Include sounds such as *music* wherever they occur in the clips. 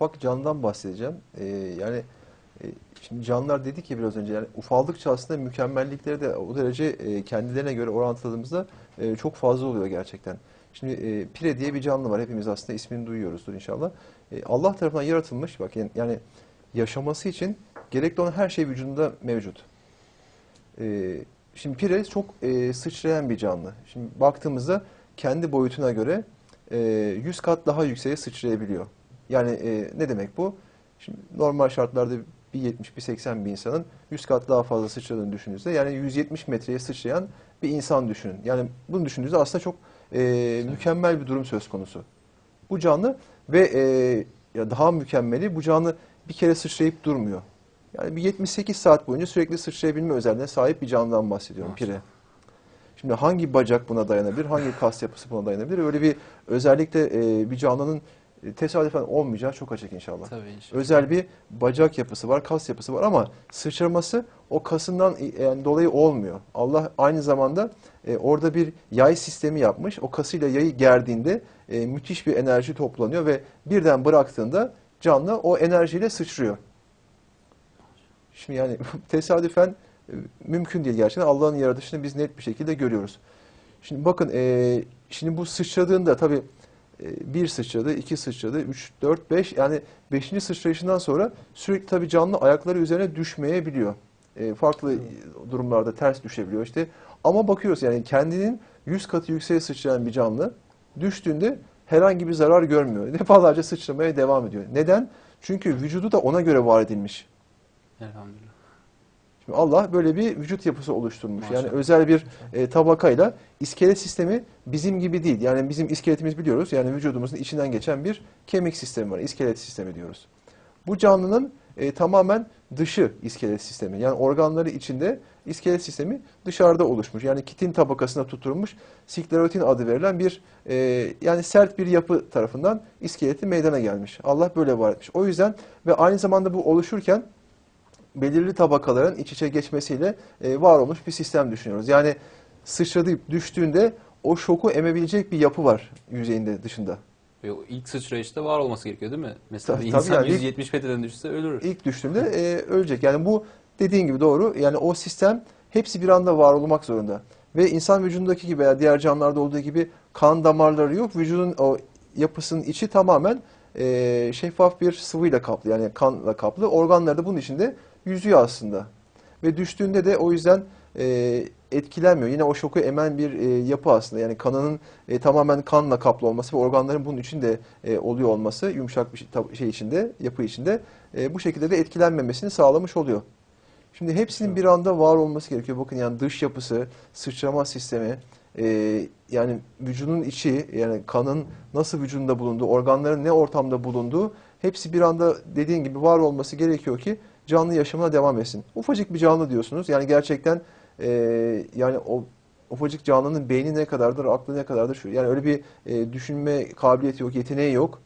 ufak canlıdan bahsedeceğim. Ee, yani e, şimdi canlılar dedik ya biraz önce yani ufaldıkça aslında mükemmellikleri de o derece e, kendilerine göre orantıladığımızda e, çok fazla oluyor gerçekten. Şimdi e, pire diye bir canlı var. Hepimiz aslında ismini duyuyoruzdur inşallah. E, Allah tarafından yaratılmış bak yani, yani yaşaması için gerekli olan her şey vücudunda mevcut. E, şimdi pire çok e, sıçrayan bir canlı. Şimdi baktığımızda kendi boyutuna göre e, 100 kat daha yükseğe sıçrayabiliyor. Yani e, ne demek bu? Şimdi normal şartlarda bir 70 bir 80 bir insanın 100 kat daha fazla sıçradığını düşündüğünüzde yani 170 metreye sıçrayan bir insan düşünün. Yani bunu düşündüğünüzde aslında çok e, mükemmel bir durum söz konusu. Bu canlı ve e, ya daha mükemmeli bu canlı bir kere sıçrayıp durmuyor. Yani bir 78 saat boyunca sürekli sıçrayabilme özelliğine sahip bir canlıdan bahsediyorum Maşallah. pire. Şimdi hangi bacak buna dayanabilir, hangi kas yapısı buna dayanabilir? Öyle bir özellikle e, bir canlının tesadüfen olmayacağı çok açık inşallah. Tabii inşallah. Özel bir bacak yapısı var, kas yapısı var ama sıçraması o kasından e, yani dolayı olmuyor. Allah aynı zamanda e, orada bir yay sistemi yapmış. O kasıyla yayı gerdiğinde e, müthiş bir enerji toplanıyor ve birden bıraktığında canlı o enerjiyle sıçrıyor. Şimdi yani *laughs* tesadüfen e, mümkün değil gerçekten. Allah'ın yaratışını biz net bir şekilde görüyoruz. Şimdi bakın e, şimdi bu sıçradığında tabii e, bir sıçradı, iki sıçradı, üç, dört, beş yani beşinci sıçrayışından sonra sürekli tabii canlı ayakları üzerine düşmeyebiliyor. E, farklı durumlarda ters düşebiliyor işte. Ama bakıyoruz yani kendinin yüz katı yükseğe sıçrayan bir canlı düştüğünde herhangi bir zarar görmüyor. *laughs* Defalarca sıçramaya devam ediyor. Neden? Çünkü vücudu da ona göre var edilmiş. Elhamdülillah. Şimdi Allah böyle bir vücut yapısı oluşturmuş. Yani Maşallah. özel bir e, tabakayla iskelet sistemi bizim gibi değil. Yani bizim iskeletimiz biliyoruz. Yani vücudumuzun içinden geçen bir kemik sistemi var. İskelet sistemi diyoruz. Bu canlının e, tamamen dışı iskelet sistemi. Yani organları içinde iskelet sistemi dışarıda oluşmuş. Yani kitin tabakasına tutturulmuş sklerotin adı verilen bir e, yani sert bir yapı tarafından iskeleti meydana gelmiş. Allah böyle var etmiş. O yüzden ve aynı zamanda bu oluşurken belirli tabakaların iç içe geçmesiyle e, var olmuş bir sistem düşünüyoruz. Yani sıçrayıp düştüğünde o şoku emebilecek bir yapı var yüzeyinde dışında. O ilk sıçrayışta var olması gerekiyor değil mi? Mesela Tabii, bir tabii insan yani ilk- 170 metreden düşse ölür. İlk düştüğünde e, ölecek. Yani bu dediğin gibi doğru. Yani o sistem hepsi bir anda var olmak zorunda. Ve insan vücudundaki gibi veya diğer canlılarda olduğu gibi kan damarları yok. Vücudun o yapısının içi tamamen e, şeffaf bir sıvıyla kaplı. Yani kanla kaplı. Organları da bunun içinde yüzüyor aslında. Ve düştüğünde de o yüzden e, etkilenmiyor. Yine o şoku emen bir e, yapı aslında. Yani kanının e, tamamen kanla kaplı olması ve organların bunun içinde e, oluyor olması yumuşak bir şey, şey içinde, yapı içinde e, bu şekilde de etkilenmemesini sağlamış oluyor. Şimdi hepsinin bir anda var olması gerekiyor. Bakın yani dış yapısı, sıçrama sistemi, e, yani vücudun içi, yani kanın nasıl vücudunda bulunduğu, organların ne ortamda bulunduğu hepsi bir anda dediğin gibi var olması gerekiyor ki canlı yaşamına devam etsin. Ufacık bir canlı diyorsunuz. Yani gerçekten e, yani o ufacık canlının beyni ne kadardır, aklı ne kadardır? Şu, yani öyle bir e, düşünme kabiliyeti yok, yeteneği yok.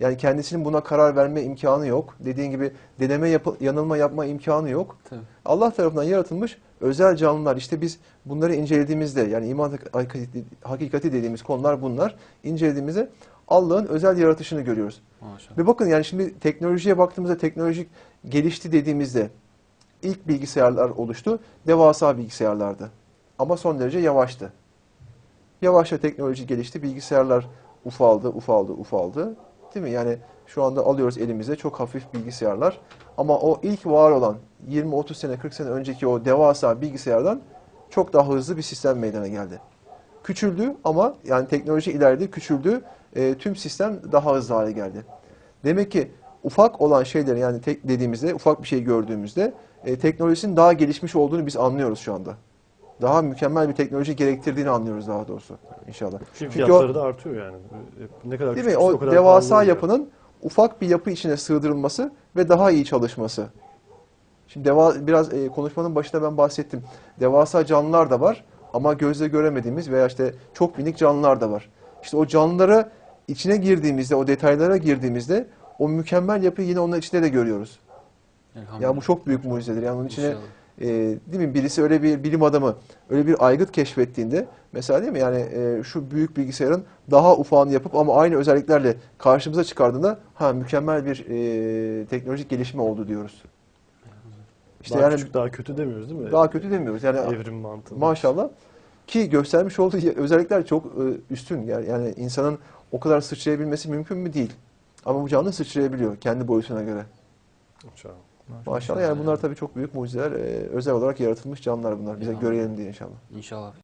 Yani kendisinin buna karar verme imkanı yok. Dediğin gibi deneme yapı, yanılma yapma imkanı yok. Tabii. Allah tarafından yaratılmış özel canlılar. İşte biz bunları incelediğimizde yani iman hakikati- hakikati dediğimiz konular bunlar. İncelediğimizde Allah'ın özel yaratışını görüyoruz. Maşallah. Ve bakın yani şimdi teknolojiye baktığımızda teknolojik gelişti dediğimizde ilk bilgisayarlar oluştu. Devasa bilgisayarlardı. Ama son derece yavaştı. Yavaşça teknoloji gelişti. Bilgisayarlar ufaldı, ufaldı, ufaldı. Değil mi? Yani şu anda alıyoruz elimize çok hafif bilgisayarlar. Ama o ilk var olan 20-30 sene, 40 sene önceki o devasa bilgisayardan çok daha hızlı bir sistem meydana geldi. Küçüldü ama yani teknoloji ilerledi, küçüldü. E, tüm sistem daha hızlı hale geldi. Demek ki ufak olan şeyleri yani tek dediğimizde, ufak bir şey gördüğümüzde e, teknolojisinin daha gelişmiş olduğunu biz anlıyoruz şu anda. Daha mükemmel bir teknoloji gerektirdiğini anlıyoruz daha doğrusu inşallah. Çünkü Çünkü fiyatları o, da artıyor yani. Ne kadar değil mi? küçükse O kadar devasa yapının ufak bir yapı içine sığdırılması ve daha iyi çalışması. Şimdi deva, biraz e, konuşmanın başında ben bahsettim. Devasa canlılar da var ama gözle göremediğimiz veya işte çok minik canlılar da var. İşte o canlılara içine girdiğimizde, o detaylara girdiğimizde o mükemmel yapıyı yine onun içinde de görüyoruz. Yani bu çok büyük mucizedir. Yani onun içine İnşallah. e, değil mi birisi öyle bir bilim adamı öyle bir aygıt keşfettiğinde mesela değil mi yani e, şu büyük bilgisayarın daha ufağını yapıp ama aynı özelliklerle karşımıza çıkardığında ha mükemmel bir e, teknolojik gelişme oldu diyoruz. İşte daha yani küçük daha kötü demiyoruz değil mi? daha kötü demiyoruz. Yani Evrim mantığı. Maşallah. Ki göstermiş olduğu *laughs* özellikler çok e, üstün. Yani, yani insanın o kadar sıçrayabilmesi mümkün mü değil. Ama bu canlı sıçrayabiliyor kendi boyutuna göre. Maşallah. Maşallah yani bunlar tabii çok büyük mucizeler. E, özel olarak yaratılmış canlılar bunlar. Bize görelim diye inşallah. İnşallah.